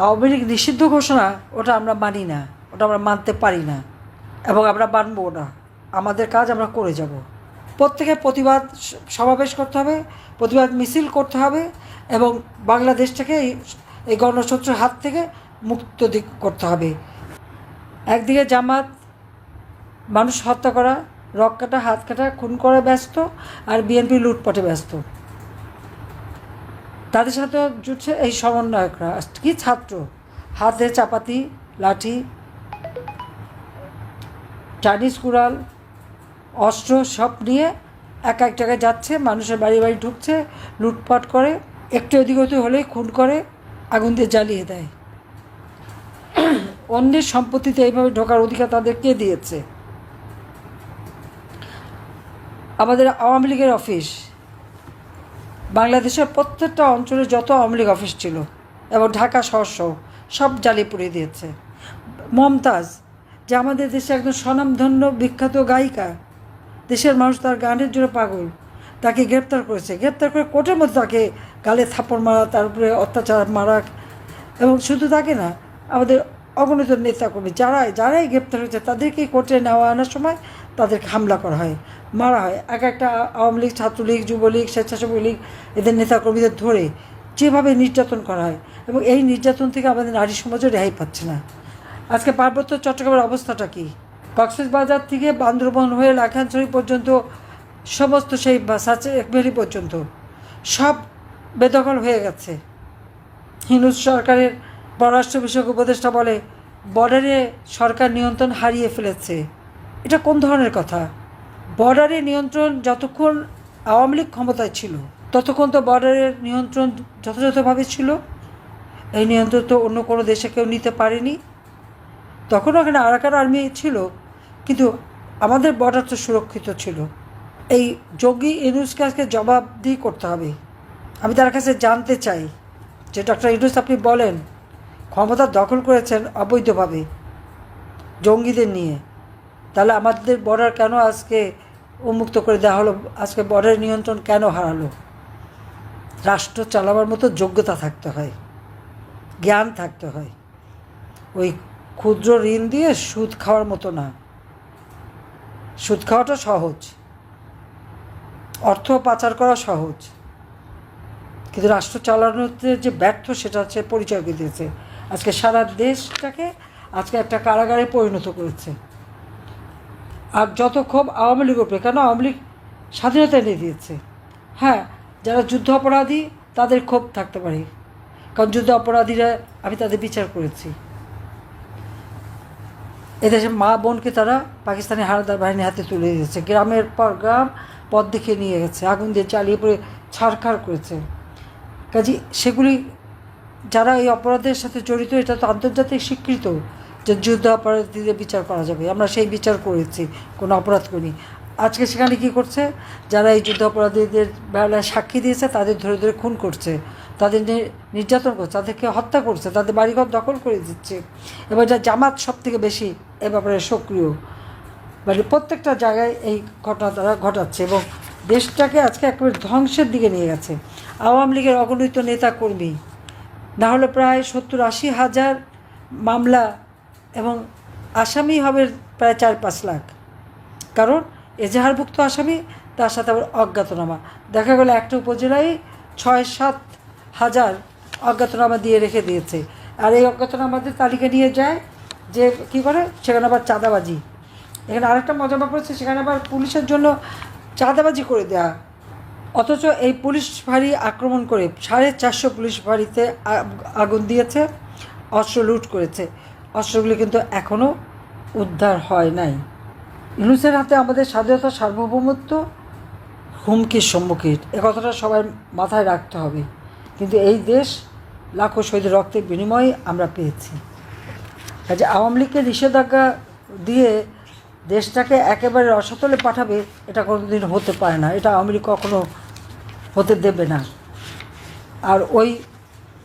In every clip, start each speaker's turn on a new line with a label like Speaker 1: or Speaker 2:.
Speaker 1: আওয়ামী লীগ নিষিদ্ধ ঘোষণা, ওটা আমরা মানি না, ওটা আমরা মানতে পারি না, এবং আমরা মানবো না। আমাদের কাজ আমরা করে যাব। প্রত্যেকে প্রতিবাদ সমাবেশ করতে হবে, প্রতিবাদ মিছিল করতে হবে, এবং বাংলাদেশটাকে এই- গণশত্রুর হাত থেকে মুক্ত দিক করতে হবে। একদিকে জামাত, মানুষ হত্যা করা রক কাটা, হাত কাটা, খুন করে ব্যস্ত, আর বিএনপি লুটপাটে ব্যস্ত। তাদের সাথে জুটছে এই সমন্বয়করা। কি ছাত্র? হাতে চাপাতি, লাঠি, চাইনিজ কুড়াল, অস্ত্র সব নিয়ে এক এক জায়গায় যাচ্ছে, মানুষের বাড়ি বাড়ি ঢুকছে, লুটপাট করে, একটু এদিক ওদিক হলেই খুন করে, আগুন দিয়ে জ্বালিয়ে দেয়। অন্যের সম্পত্তিতে এইভাবে ঢোকার অধিকার তাদের কে দিয়েছে? আমাদের আওয়ামী লীগের অফিস। বাংলাদেশের প্রত্যেকটা অঞ্চলে যত আওয়ামী লীগ অফিস ছিল, এবং ঢাকা শহর সব জ্বালিয়ে পুড়িয়ে দিয়েছে। মমতাজ, যে আমাদের দেশে একজন স্বনামধন্য বিখ্যাত গায়িকা, দেশের মানুষ তার গানের জন্য পাগল, তাকে গ্রেপ্তার করেছে। গ্রেপ্তার করে কোর্টের মধ্যে তাকে গালে থাপ্পড় মারা, তার উপরে অত্যাচার মারা এবং শুধু তাকে না, আমাদের অগণিত নেতাকর্মী, যারাই যারাই গ্রেপ্তার হয়েছে, তাদেরকে কোর্টে নেওয়া আনার সময় তাদেরকে হামলা করা হয়। মারা হয়। এক একটা আওয়ামী লীগ, ছাত্রলীগ, যুবলীগ, স্বেচ্ছাসেবক লীগ, এদের নেতাকর্মীদের ধরে যেভাবে নির্যাতন করা হয় এবং এই নির্যাতন থেকে আমাদের নারী সমাজও রেহাই পাচ্ছে না। আজকে পার্বত্য চট্টগ্রামের অবস্থাটা কি? কক্সবাজার থেকে বান্দরবন হয়ে লাখানছড়ি পর্যন্ত, সমস্ত সেই সাচেকভেরি পর্যন্ত সব বেদখল হয়ে গেছে। হিন্দু সরকারের পররাষ্ট্র বিষয়ক উপদেষ্টা বলে, বর্ডারে সরকার নিয়ন্ত্রণ হারিয়ে ফেলেছে। এটা কোন ধরনের কথা? বর্ডারে নিয়ন্ত্রণ যতক্ষণ আওয়ামী লীগ ক্ষমতায় ছিল, ততক্ষণ তো বর্ডারের নিয়ন্ত্রণ যথাযথভাবে ছিল। এই নিয়ন্ত্রণ তো অন্য কোনো দেশে কেউ নিতে পারেনি। তখন ওখানে আরাকান আর্মি ছিল, কিন্তু আমাদের বর্ডার তো সুরক্ষিত ছিল। এই যোগী ইনুসকে আজকে জবাবদিহি করতে হবে, আমি তার কাছে জানতে চাই যে ডক্টর ইউনুস আপনি বলেন, ক্ষমতা দখল করেছেন অবৈধভাবে জঙ্গিদের নিয়ে। তাহলে আমাদের বর্ডার কেন আজকে উন্মুক্ত করে দেওয়া হলো। আজকে বর্ডার নিয়ন্ত্রণ কেন হারালো? রাষ্ট্র চালাবার মতো যোগ্যতা থাকতে হয়, জ্ঞান থাকতে হয়। ওই ক্ষুদ্র ঋণ দিয়ে সুদ খাওয়ার মতো না। সুদ খাওয়াটা সহজ, অর্থ পাচার করা সহজ। কিন্তু রাষ্ট্র চালানোতে যে ব্যর্থ, সেটা হচ্ছে পরিচয় দিয়েছে। আজকে সারা দেশটাকে আজকে একটা কারাগারে পরিণত করেছে। আর যত ক্ষোভ আওয়ামী লীগ উপরে, কেন আওয়ামী লীগ স্বাধীনতা এনে দিয়েছে? হ্যাঁ যারা যুদ্ধ অপরাধী, তাদের ক্ষোভ থাকতে পারে। কারণ যুদ্ধ অপরাধীরা, আমি তাদের বিচার করেছি। এদেশে মা বোনকে তারা পাকিস্তানি হানাদার বাহিনীর হাতে তুলে দিয়েছে। গ্রামের পর গ্রাম পথ দেখে নিয়ে গেছে, আগুন দিয়ে চালিয়ে পড়ে ছাড়খাড় করেছে। কাজে সেগুলি, যারা এই অপরাধের সাথে জড়িত, এটা তো আন্তর্জাতিক স্বীকৃত। যে যুদ্ধ অপরাধীদের বিচার করা যাবে। আমরা সেই বিচার করেছি, কোনো অপরাধ করিনি। আজকে সেখানে কি করছে? যারা এই যুদ্ধ অপরাধীদের বেলায় সাক্ষী দিয়েছে, তাদের ধরে ধরে খুন করছে। তাদের নির্যাতন করছে, তাদেরকে হত্যা করছে, তাদের বাড়িঘর দখল করে দিচ্ছে। এবার যা জামাত সব থেকে বেশি এ ব্যাপারে সক্রিয়। মানে প্রত্যেকটা জায়গায় এই ঘটনা তারা ঘটাচ্ছে এবং দেশটাকে আজকে একেবারে ধ্বংসের দিকে নিয়ে গেছে। আওয়ামী লীগের অগণিত নেতা কর্মী না হলে প্রায় সত্তর আশি হাজার মামলা এবং আসামি হবে প্রায় চার পাঁচ লাখ। কারণ এজাহারভুক্ত আসামি, তার সাথে আবার অজ্ঞাতনামা। দেখা গেলো একটা উপজেলায় ছয় সাত হাজার অজ্ঞাতনামা দিয়ে রেখে দিয়েছে। আর এই অজ্ঞাতনামাদের তালিকা নিয়ে যায় যে কী করে? সেখানে আবার চাঁদাবাজি। এখানে আরেকটা মজা ব্যাপার হচ্ছে, সেখানে আবার পুলিশের জন্য চাঁদাবাজি করে দেয়া। অথচ এই পুলিশ ভারী আক্রমণ করে সাড়ে চারশো পুলিশ আ- আগুন দিয়েছে, অস্ত্র লুট করেছে। অস্ত্রগুলি কিন্তু এখনও উদ্ধার হয় নাই। ইউনুসের হাতে আমাদের স্বাধীনতা সার্বভৌমত্ব হুমকির সম্মুখীন। এ কথাটা সবাই মাথায় রাখতে হবে। কিন্তু এই দেশ লাখো শহীদের রক্তের বিনিময়ে আমরা পেয়েছি। কাজে আওয়ামী লীগকে নিষেধাজ্ঞা দিয়ে দেশটাকে একেবারে অসতলে পাঠাবে, এটা কোনোদিন হতে পারে না। এটা আওয়ামী লীগ কখনো হতে দেবে না। আর ওই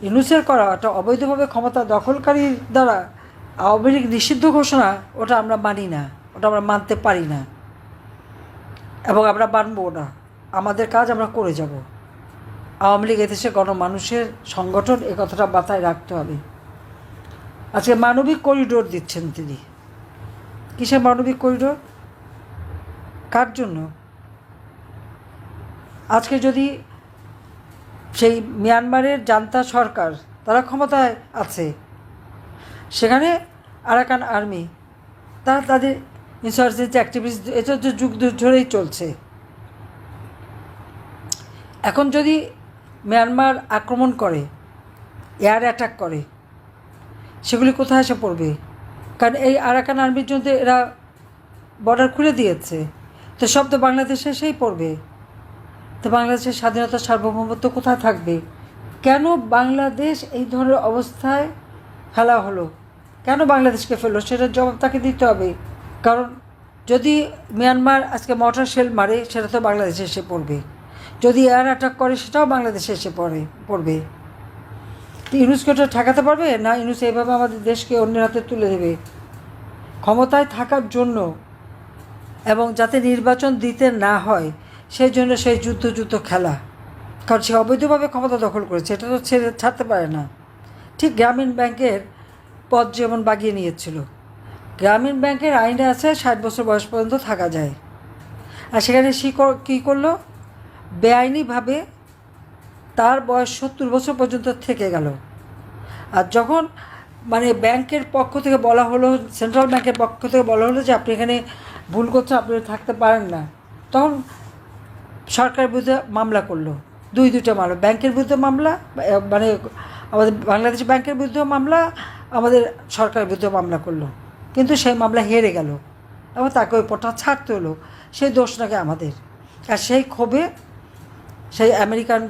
Speaker 1: ইনুসের করা একটা অবৈধভাবে ক্ষমতা দখলকারীর দ্বারা আওয়ামী লীগ নিষিদ্ধ ঘোষণা, ওটা আমরা মানি না, ওটা আমরা মানতে পারি না। এবং আমরা মানবো না। আমাদের কাজ আমরা করে যাব। আওয়ামী লীগ এদেশে গণমানুষের সংগঠন, এ কথাটা মাথায় রাখতে হবে। আজকে মানবিক করিডোর দিচ্ছেন তিনি। কিসের মানবিক করিডোর? কার জন্য? আজকে যদি সেই মিয়ানমারের জান্তা সরকার, তারা ক্ষমতায় আছে সেখানে আরাকান আর্মি, তারা তাদের ইনসার্জেন্সি অ্যাক্টিভিটিস এটা তো যুগ ধরেই চলছে। এখন যদি মিয়ানমার আক্রমণ করে এয়ার অ্যাটাক করে, সেগুলি কোথায় এসে পড়বে? কারণ এই আরাকান আর্মির জন্য এরা বর্ডার খুলে দিয়েছে। তো সব তো বাংলাদেশে সেই পড়বে। তো বাংলাদেশের স্বাধীনতা সার্বভৌমত্ব কোথায় থাকবে? কেন বাংলাদেশ এই ধরনের অবস্থায় ফেলা হলো। কেন বাংলাদেশকে ফেলল? সেটার জবাব তাকে দিতে হবে। কারণ যদি মিয়ানমার আজকে মর্টার শেল মারে, সেটা তো বাংলাদেশে এসে পড়বে। যদি এয়ার অ্যাটাক করে, সেটাও বাংলাদেশে এসে পড়ে, পড়বে। ইউনুসকে ওটা ঠেকাতে পারবে? না ইউনুস এইভাবে আমাদের দেশকে অন্যের হাতে তুলে দেবে? ক্ষমতায় থাকার জন্য এবং যাতে নির্বাচন দিতে না হয়, সেই জন্য সেই যুদ্ধ যুদ্ধ খেলা। কারণ সে অবৈধভাবে ক্ষমতা দখল করেছে, এটা তো ছেড়ে ছাড়তে পারে না। ঠিক গ্রামীণ ব্যাংকের পদ যেমন বাগিয়ে নিয়েছিল। গ্রামীণ ব্যাংকের আইনে আছে ষাট বছর বয়স পর্যন্ত থাকা যায়। আর সেখানে সে কী করল? বেআইনিভাবে তার বয়স সত্তর বছর পর্যন্ত থেকে গেল। আর যখন মানে ব্যাংকের পক্ষ থেকে বলা হলো, সেন্ট্রাল ব্যাংকের পক্ষ থেকে বলা হলো যে আপনি এখানে ভুল করছেন, আপনি থাকতে পারেন না, তখন সরকারের বিরুদ্ধে মামলা করল। দুই দুইটা মামলা। ব্যাংকের বিরুদ্ধে মামলা মানে আমাদের বাংলাদেশ ব্যাংকের বিরুদ্ধেও মামলা, আমাদের সরকারের বিরুদ্ধে মামলা করল। কিন্তু সেই মামলা হেরে গেল এবং তাকে ওই পটা ছাড়তে হলো। সেই দোষ নাকি আমাদের। আর সেই ক্ষোভে সেই American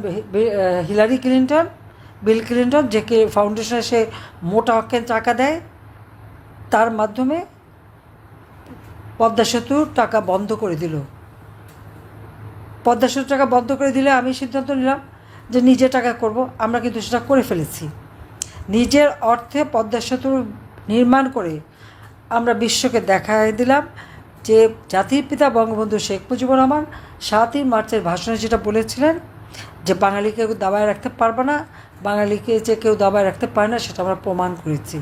Speaker 1: Hillary Clinton, Bill Clinton, যে কে ফাউন্ডেশনে সে মোটা অঙ্কের টাকা দেয়, তার মাধ্যমে পদ্মা সেতুর টাকা বন্ধ করে দিল। পদ্মা সেতুর টাকা বন্ধ করে দিলে আমি সিদ্ধান্ত নিলাম যে নিজে টাকা করব, আমরা কিন্তু সেটা করে ফেলেছি। নিজের অর্থে পদ্মা সেতু নির্মাণ করে আমরা বিশ্বকে দেখাই দিলাম যে জাতির পিতা বঙ্গবন্ধু শেখ মুজিবুর রহমান সাতই মার্চের ভাষণে যেটা বলেছিলেন যে বাঙালিকে দাবায় রাখতে পারবে না, বাঙালিকে যে কেউ দাবায় রাখতে পারে না, সেটা আমরা প্রমাণ করেছি।